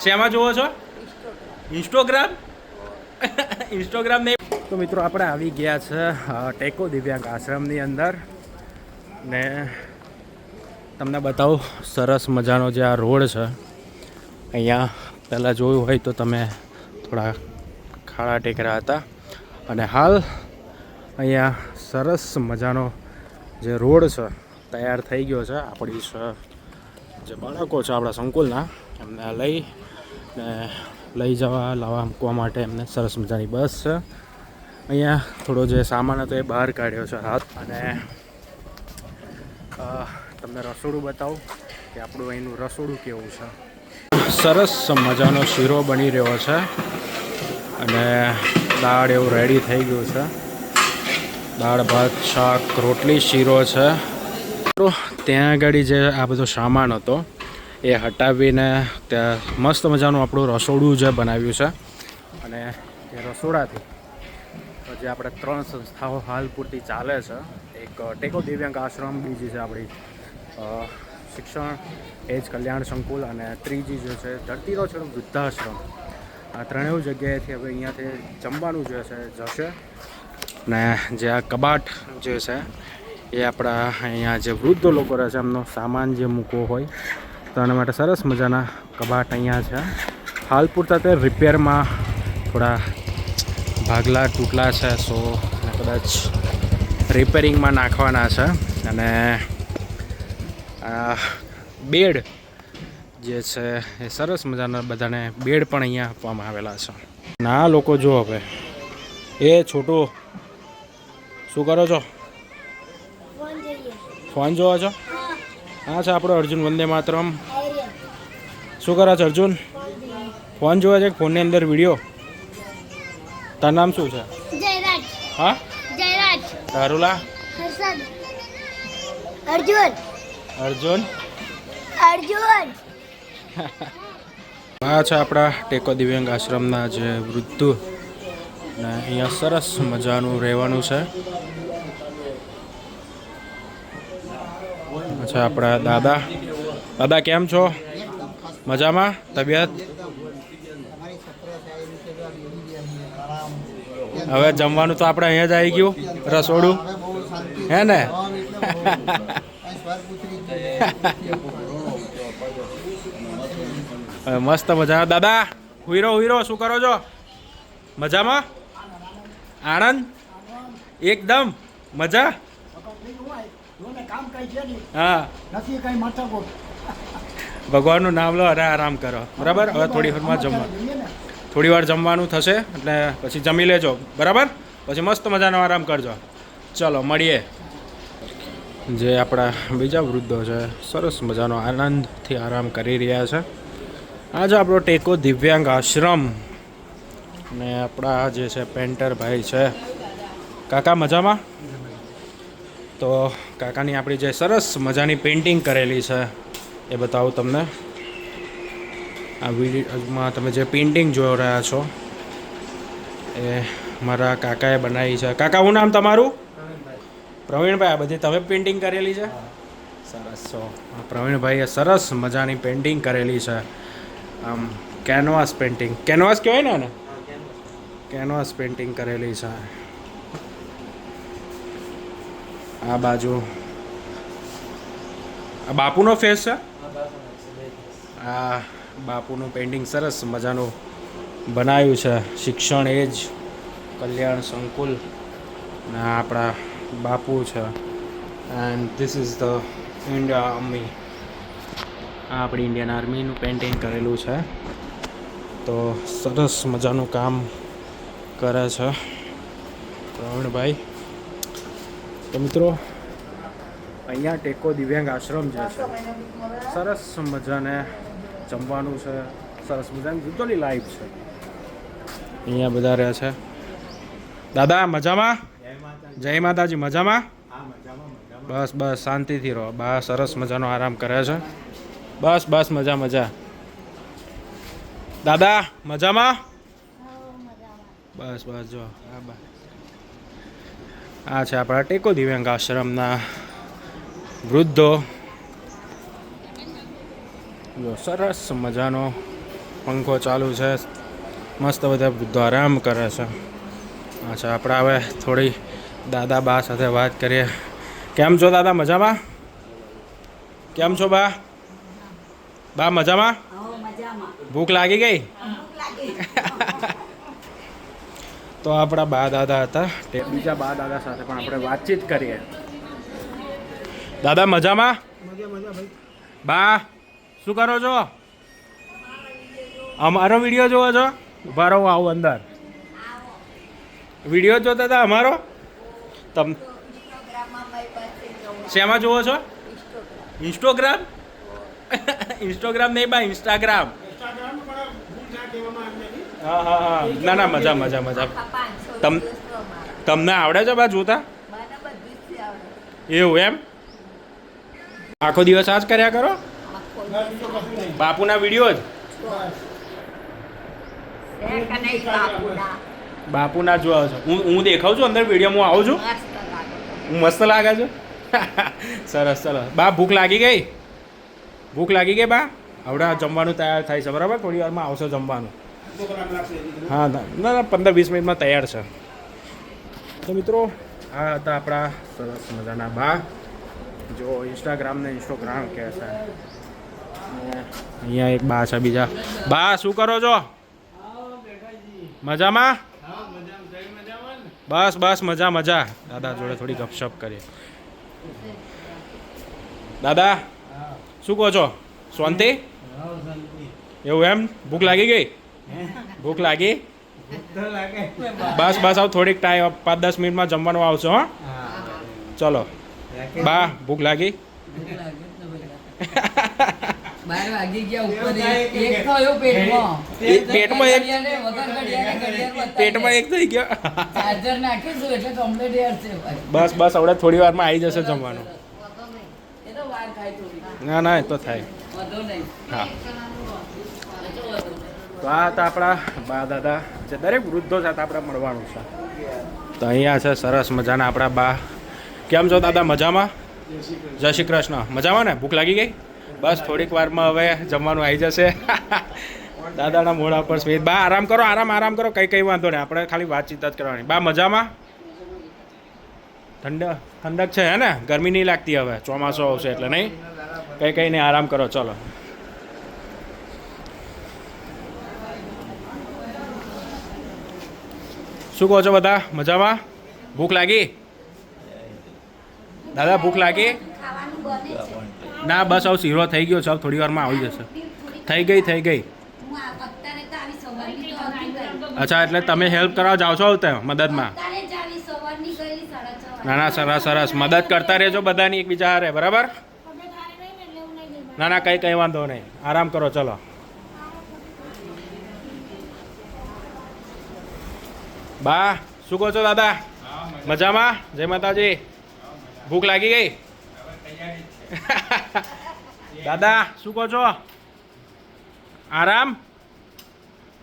શેમાં જુઓ છો? ઇન્સ્ટોગ્રામ? ઇન્સ્ટોગ્રામ નહીં. તો મિત્રો આપણે આવી ગયા છે ટેકો દિવ્યાંગ આશ્રમની અંદર. ને તમને બતાવું, સરસ મજાનો જે આ રોડ છે. અહીંયા પહેલાં જોયું હોય તો તમે થોડા ખાડા ટેકરા હતા. અને હાલ અહીંયા સરસ મજાનો જે રોડ છે, તૈયાર થઈ ગયો છે. આપણી જે બાળકો છે આપણા સંકુલના, એમને લઈ ને લઈ જવા, લાવવા, મૂકવા માટે એમને સરસ મજાની બસ છે. અહીંયા થોડો જે સામાન હતો એ બહાર કાઢ્યો છે હાથ અને તમને રસોડું બતાવું કે આપણું અહીંનું રસોડું કેવું છે. સરસ મજાનો શીરો બની રહ્યો છે અને દાળ એવું રેડી થઈ ગયું છે. દાળ, ભાત, શાક, રોટલી, શીરો છે. તો ત્યાં આગળ જે આ બધો સામાન હતો, એ હટાવીને ત્યાં મસ્ત મજાનું આપણું રસોડું જે બનાવ્યું છે. અને એ રસોડાથી જે આપણે ત્રણ સંસ્થાઓ હાલ પૂરતી ચાલે છે. એક ટેકો દિવ્યાંગ આશ્રમ, બીજી છે આપણી શિક્ષણ, એજ કલ્યાણ સંકુલ, અને ત્રીજી જે છે ધરતીનો છે વૃદ્ધાશ્રમ. આ ત્રણેય જગ્યાએથી હવે અહીંયાથી જમવાનું જે છે, જશે. ને જે આ કબાટ જે છે એ આપણા અહીંયા જે વૃદ્ધ લોકો રહે છે, એમનો સામાન જે મૂકવો હોય, તો એના માટે સરસ મજાના કબાટ અહીંયા છે. હાલ પૂરતા તે રિપેરમાં થોડા ભાગલા તૂટલા છે, સો કદાચ રિપેરિંગમાં નાખવાના છે. અને બેડ જે છે, એ સરસ મજાના બધાને બેડ પણ અહીંયા આપવામાં આવેલા છે. ના લોકો જો હવે. એ છોટું, શું કરો છો? ફોન જોવો છો? હા છે આપણો અર્જુન વંદે માતરમ. શું કરો છો અર્જુન? ફોન જોવે છે ફોનની અંદર વીડિયો? તારું નામ શું છે? હા? તારુલા? અર્જુન. અર્જુન? અર્જુન. આ છે આપણા ટેકો દિવ્યાંગ આશ્રમના જે વૃદ્ધુ. ને અહીંયા સરસ મજાનું રહેવાનું છે. અચ્છા, આપણા દાદા. દાદા, કેમ છો? મજામાં? તબિયત? હવે જમવાનું તો આપણે અહીંયા જ આવી ગયું, રસોડું. હે ને? મસ્ત મજા દાદા હુઈરો હુઈરો શું કરો છો? મજામાં? આણંદ? એકદમ? મજા? હા. ભગવાનનું નામ લો અને આરામ કરો. બરાબર? હવે થોડી વારમાં જમવા થોડી વાર જમવાનું થશે એટલે પછી જમી લેજો. બરાબર? પછી મસ્ત મજાનો આરામ કરજો. ચલો મળીએ. જે આપણા બીજા વૃદ્ધો છે સરસ મજાનો આનંદથી આરામ કરી રહ્યા છે. આજે આપણો ટેકો દિવ્યાંગ આશ્રમ. ને આપણા જે છે પેન્ટર ભાઈ છે. કાકા મજામાં? તો કાકાની આપણી જે સરસ મજાની પેઇન્ટિંગ કરેલી છે એ બતાવું તમને. આ વિડીયોમાં તમે જે પેઇન્ટિંગ જોઈ રહ્યા છો એ મારા કાકાએ બનાવી છે. કાકા હું નામ તમારું? પ્રવીણભાઈ. આ બધી તમે પેઇન્ટિંગ કરેલી છે? સરસ છો. પ્રવીણભાઈએ સરસ મજાની પેઇન્ટિંગ કરેલી છે. આમ કેનવાસ પેઇન્ટિંગ કેનવાસ કહેવાય ને કેનવાસ પેઇન્ટિંગ કરેલી છે. આ બાજુ. આ બાપુનો ફેસ છે? આ બાપુનું પેઇન્ટિંગ સરસ મજાનું બનાવ્યું છે. શિક્ષણ એ જ, કલ્યાણ સંકુલ. ને આપણા બાપુ છે. And this is the India army આ આપણી ઇન્ડિયન આર્મીનું પેઇન્ટિંગ કરેલું છે. તો સરસ મજાનું કામ કરે છે. પ્રવીણભાઈ તો મિત્રો અહીંયા ટેકો દિવ્યાંગ આશ્રમ જે છે સરસ મજાને જમવાનું છે સરસ મજાની જુદોની લાઈફ છે. અહીંયા બધા રહે છે. દાદા મજામાં? જય માતાજી મજામાં? બસ બસ શાંતિથી રહો. બા સરસ મજાનો આરામ કરે છે. બસ બસ મજા મજા. દાદા મજામાં? બસ બસ જો. આ બા આ છે આપણા ટેકો દિવ્યાંગ આશ્રમના વૃદ્ધો. સરસ મજાનો પંખો ચાલુ છે. મસ્ત બધા વૃદ્ધો આરામ કરે છે. અચ્છા આપણે હવે થોડી દાદા બા સાથે વાત કરીએ. કેમ છો દાદા મજામાં? કેમ છો બા? બા મજામાં. ભૂખ લાગી ગઈ? તો આપણા બા દાદા હતા. તે બીજા બા દાદા સાથે પણ આપણે વાતચીત કરીએ. દાદા મજામાં? બા શું કરો છો? અમારો વીડિયો જોવો છો? ઊભા રહો આવું અંદર. વીડિયો જોતા હતા અમારો? તમ શેમાં જોવો છો? ઇન્સ્ટોગ્રામ? ઇન્સ્ટોગ્રામ. નહીં બા ઇન્સ્ટાગ્રામ. હા હા હા. ના ના, મજા મજા મજા. તમ, તમને આવડે છે બા જોતા? એવું એમ? આખો દિવસ આ જ કર્યા કરો? બાપુના વીડિયો જ? બાપુના જોવા છો. હું હું દેખાઉં છું અંદર વીડિયો હું આવું છું? હું મસ્ત લાગે છું? સરસ સરસ. બા, ભૂખ લાગી ગઈ? ભૂખ લાગી ગઈ બા? આવડા, જમવાનું તૈયાર થાય છે. બરાબર? થોડી વારમાં આવશે જમવાનું. હા ના ના પંદર વીસ મિનિટમાં તૈયાર છે. તો મિત્રો આ હતા આપણા સરસ મજાના બા. જો ઇન્સ્ટાગ્રામ ને ઇન્સ્ટોગ્રામ કહે છે. અહીંયા એક બા છે બીજા. બા શું કરો છો? મજામાં? બસ બસ મજા મજા. દાદા જોડે થોડી ગપશપ કરીએ. દાદા શું કહો છો? શાંતિ. એવું એમ? ભૂખ લાગી ગઈ? ભૂખ લાગી? બસ બસ આવ થોડીક ટાઈમ પાંચ દસ મિનિટમાં જમવાનું આવશો હો. ચલો. બા ભૂખ લાગી. બસ બસ હવે થોડી વારમાં આવી જશે જમવાનું. ના ના એ તો થાય. હા. તો આ હતા આપણા બા દાદા જે દરેક વૃદ્ધો સાથે આપણે મળવાનું છે. તો અહીંયા છે સરસ મજાના આપણા બા. કેમ છો દાદા? મજામાં? જય શ્રી કૃષ્ણ. મજામાં ને? ભૂખ લાગી ગઈ? બસ થોડીક વારમાં હવે જમવાનું આવી જશે. દાદાના મોઢા પર સ્મિત. બા, આરામ કરો, આરામ આરામ કરો. કઈ કઈ વાંધો નહીં. આપણે ખાલી વાતચીત જ કરવાની. બા, મજામાં? ઠંડક ઠંડક છે, હે ને? ગરમી નહીં લાગતી હવે. ચોમાસું આવશે એટલે નહીં? કઈ કઈ નહીં. આરામ કરો. ચલો. શું કહો છો બધા? મજામાં? ભૂખ લાગી? દાદા, ભૂખ લાગી? ના, બસ હવે શીરો થઈ ગયો છે. થોડી વારમાં આવી જશે. થઈ ગઈ થઈ ગઈ. અચ્છા, એટલે તમે હેલ્પ કરવા જાઓ છો ત્યાં મદદમાં. ના ના, સરસ સરસ. મદદ કરતા રહેજો બધાની એકબીજા હારે, બરાબર? ના ના, કંઈ કંઈ વાંધો નહીં. આરામ કરો, ચલો. બા શું કહો છો દાદા? મજામાં. જય માતાજી. ભૂખ લાગી ગઈ? દાદા શું કહો છો? આરામ?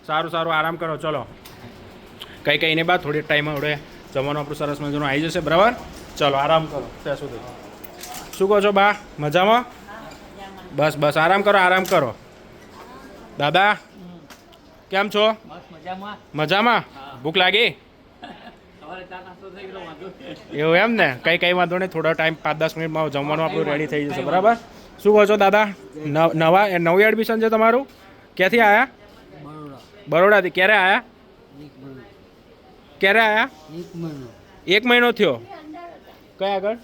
સારું સારું આરામ કરો ચલો. કંઈ કંઈ નહીં બા થોડી ટાઈમ હવે જમવાનું આપણું સરસ મજાનું આવી જશે બરાબર? ચલો આરામ કરો ત્યાં સુધી. શું કહો છો બા મજામાં? બસ બસ આરામ કરો આરામ કરો. દાદા કેમ છો? મજામાં? મજામાં? ભૂખ લાગી. એવું એમ ને? કઈ કઈ વાંધો નહીં થોડા ટાઈમ પાંચ દસ મિનિટમાં જમવાનું આપણું રેડી થઈ જશે બરાબર? શું કહો છો દાદા? નવા નવું એડમિશન છે તમારું? ક્યાંથી આવ્યા બરોડાથી. ક્યારે આવ્યા ક્યારે આવ્યા એક મહિનો થયો. કયા આગળ?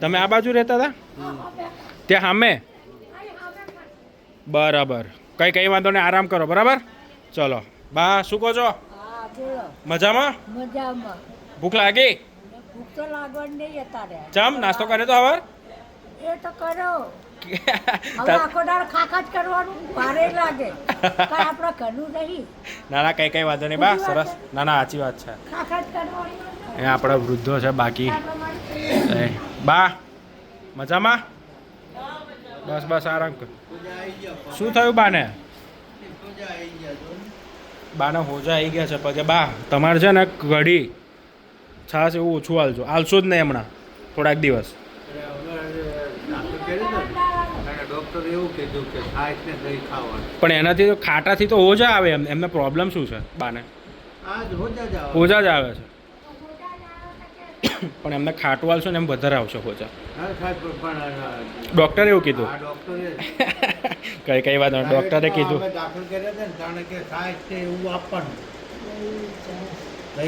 તમે આ બાજુ રહેતા હતા? ત્યાં સામે? બરાબર. કઈ કઈ વાંધો નહીં આરામ કરો બરાબર? ચલો. બા શું કહો છો? મજામાં? મજામાં. ભૂખ લાગી? ભૂખ તો લાગવાની નહીં અત્યારે. ચમ નાસ્તો કરે તો હવે? એ તો કરો ના ના કઈ કઈ વાંધો નહીં બા સરસ. ના ના સાચી વાત છે. એ આપણા વૃદ્ધો છે બાકી. બા મજામાં? બસ બસ આરામ કર શું થયું બાને? બાને હોજા આવી ગયા છે પગે બા. તમારે છે ને ઘડી છાસ એવું ઓછું હાલજો હાલશો જ નહીં હમણાં. થોડાક દિવસ. છાશ પણ એનાથી તો ખાટાથી તો ઓજા આવે એમ. એમને પ્રોબ્લેમ શું છે બાને? હોજા જ આવે. ઓજા જ આવે છે. પણ એમને ખાટું આવશે ને એમ વધારે આવશે હોજા. ડૉક્ટરે એવું કીધું. કઈ કઈ વાત. ડૉક્ટરે કીધું. દાખલ કર્યા હતા ને જાણે કે છાશ છે એવું આપવાનું.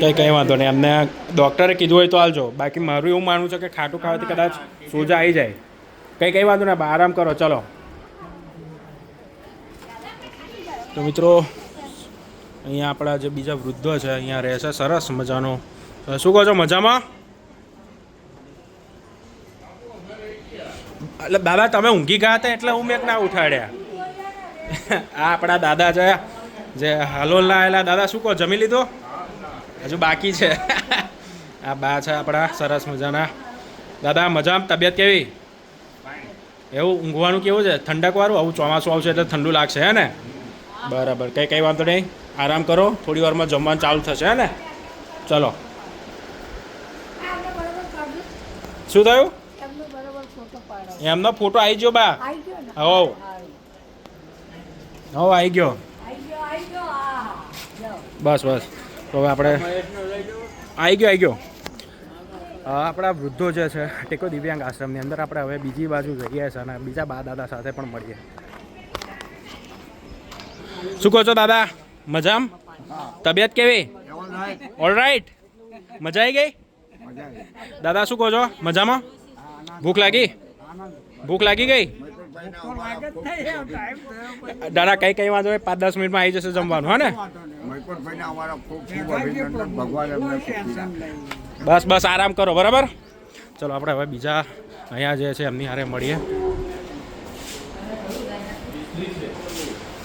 કઈ કઈ વાંધો નહીં એમને ડૉક્ટરે કીધું હોય તો હાલજો બાકી મારું એવું માનવું છે કે ખાટું ખાવાથી કદાચ સોજા આવી જાય. કઈ કઈ વાંધો નહીં આરામ કરો ચલો. તો મિત્રો અહીંયા આપણા જે બીજા વૃદ્ધો છે અહીંયા રહે છે સરસ મજાનો. શું કહો છો મજામાં? એટલે બાબા તમે ઊંઘી ગયા હતા એટલે હું મેં ના ઉઠાડ્યા. આ આપણા દાદા છે. જે હાલોલના આવેલા દાદા શું કહો જમી લીધો? હજુ બાકી છે. આ બા છે આપણા સરસ મજાના. દાદા મજામાં? તબિયત કેવી? એવું ઊંઘવાનું કેવું છે? ઠંડકવાળું આવું ચોમાસું આવશે એટલે ઠંડુ લાગશે હે ને? બરાબર. કંઈ કંઈ વાંધો નહીં. આરામ કરો. થોડી વારમાં જમવાનું ચાલુ થશે હે ને? ચલો. શું થયું? એમનો ફોટો આવી ગયો બા? હો હો આવી ગયો. બસ બસ. તો હવે આપણે આવી ગયો આવી ગયો. આપણા વૃદ્ધો જે છે, ટેકો દિવ્યાંગ આશ્રમની અંદર આપણે હવે બીજી બાજુ જઈએ છીએ અને બીજા બા દાદા સાથે પણ મળીએ. શું કહો છો, દાદા? મજામ? તબિયત કેવી? ઓલ રાઈટ મજા આવી ગઈ? દાદા, શું કહો છો? મજામાં? ભૂખ લાગી? ભૂખ લાગી ગઈ? દાદા કઈ કઈ વાંધો હોય? પાંચ દસ મિનિટમાં આવી જશે જમવાનું હા ને. બસ બસ આરામ કરો બરાબર? ચલો આપણે હવે બીજા અહીંયા જે છે એમની હારે મળીએ.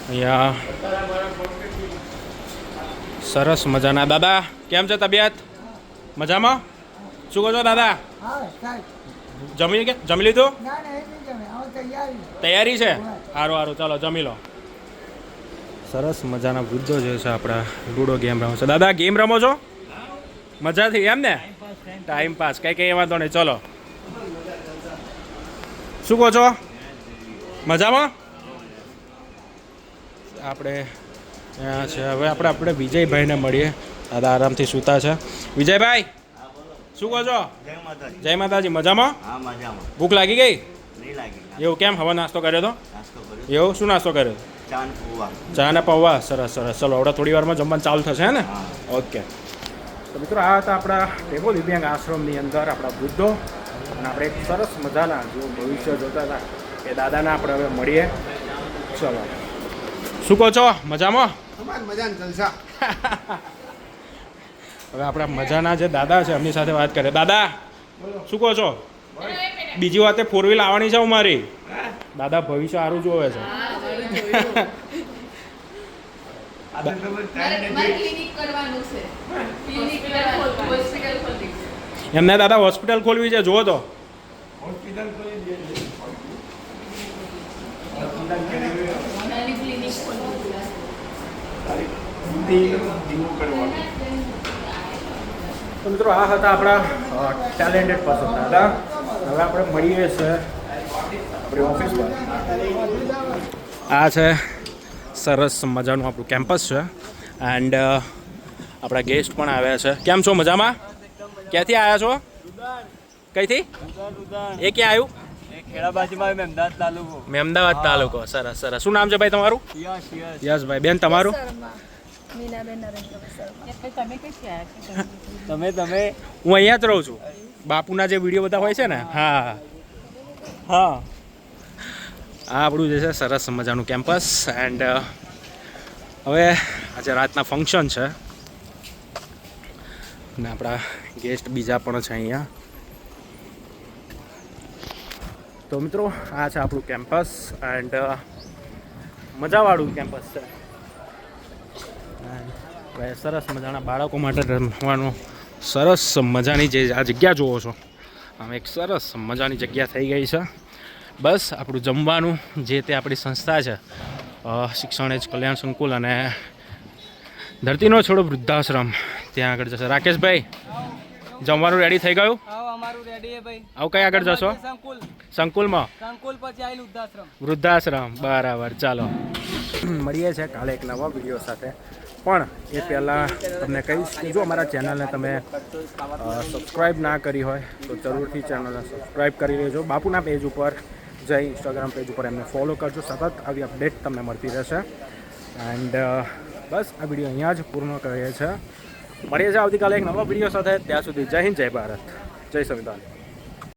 અહીંયા સરસ મજાના. દાદા કેમ છે તબિયત? મજામાં? શું કહો છો દાદા? જમી કે જમી લીધું? તૈયારી. તૈયારી છે? સારું સારું ચાલો જમી લો. સરસ મજાના વૃદ્ધો જે છે આપણા લૂડો ગેમ રમો છો. દાદા ગેમ રમો છો? મજાથી એમ ને? ટાઈમ પાસ કઈ કઈ વાંધો નહીં. ચલો. શું કહો છો? મજામાં? આપણે ત્યાં છે. હવે આપણે આપણે વિજયભાઈને મળીએ. દાદા આરામથી સૂતા છે. વિજયભાઈ! શું કહો છો? જય માતાજી. જય માતાજી. મજામાં? હા મજામાં. ભૂખ લાગી ગઈ? નહીં લાગી. એવું કેમ? હવે નાસ્તો કર્યો તો? નાસ્તો કર્યો. એવું? શું નાસ્તો કર્યો? ચા ને પૌવા? સરસ સરસ. ચલો હવે થોડી વારમાં જમવાનું ચાલુ થશે ને? ઓકે. તો મિત્રો આ હતા આપણા ટેબો દિવ્યાંગ આશ્રમની અંદર આપણા વૃદ્ધો. અને આપણે એક સરસ મજાના જો ભવિષ્ય જોતા હતા એ દાદાને આપણે હવે મળીએ. ચલો. શું કહો છો? મજામાં? મજાને જલસા. હવે આપણા મજાના જે દાદા છે, એમની સાથે વાત કરીએ. દાદા, શું કહો છો? બીજી વાતે ફોર વ્હીલ આવવાની છે અમારી. દાદા, ભવિષ્ય સારું જોવે છે. મારે એમને દાદા હોસ્પિટલ ખોલવી છે, જુઓ તો. હોસ્પિટલ તો મિત્રો આ હતા આપણા ટેલેન્ટેડ પર્સન દાદા હવે આપણે મળીએ છે આપણી ઓફિસમાં આ છે સરસ મજાનું આપણું કેમ્પસ છે. એન્ડ આપણા ગેસ્ટ પણ આવ્યા છે. કેમ છો? મજામાં? ક્યાંથી આવ્યા છો? કઈથી? એ ક્યાં આવ્યું? મહેમદાવાદ તાલુકો. મેં અમદાવાદ તાલુકો. સરસ સરસ. શું નામ છે ભાઈ તમારું? યસ બેન યસભાઈ બેન તમારું તમે તમે હું અહીંયા જ રહું છું. બાપુના જે વીડિયો બધા હોય છે ને હા હા આ આપણું જે છે સરસ મજાનું કેમ્પસ એન્ડ હવે આજે રાતના ફંક્શન છે. ને આપણા ગેસ્ટ બીજા પણ છે અહીંયા. તો મિત્રો આ છે આપણું કેમ્પસ એન્ડ મજાવાળું કેમ્પસ છે. સરસ મજાના બાળકો માટે રમવાનું સરસ મજાની જે આ જગ્યા જુઓ છો. આમ એક સરસ મજાની જગ્યા થઈ ગઈ છે. બસ આપણું જમવાનું જે તે આપણી સંસ્થા છે શિક્ષણ એજ કલ્યાણ સંકુલ અને ધરતીનો છોડો વૃદ્ધાશ્રમ. ત્યાં આગળ જશે. રાકેશભાઈ જમવાનું રેડી થઈ ગયું? અમારું રેડી ભાઈ. આવું કઈ આગળ જશો? સંકુલ. સંકુલમાં? સંકુલ પછી આવેલું વૃદ્ધાશ્રમ. વૃદ્ધાશ્રમ. બરાબર. ચાલો. મળીએ છે કાલે એક નવા વીડિયો સાથે. પણ એ પહેલાં તમને કહીશ કે જો અમારા ચેનલને તમે સબસ્ક્રાઈબ ના કરી હોય, તો જરૂરથી ચેનલને સબસ્ક્રાઈબ કરી લેજો. બાપુના પેજ ઉપર જઈ ઇન્સ્ટાગ્રામ પેજ ઉપર એમને ફોલો કરજો. સતત આવી અપડેટ તમને મળતી રહેશે. એન્ડ બસ, આ વીડિયો અહીંયા જ પૂર્ણ કરીએ છીએ. મળીએ છીએ આવતીકાલે એક નવા વીડિયો સાથે. ત્યાં સુધી જય હિન્દ, જય ભારત. જય સંવિધાન.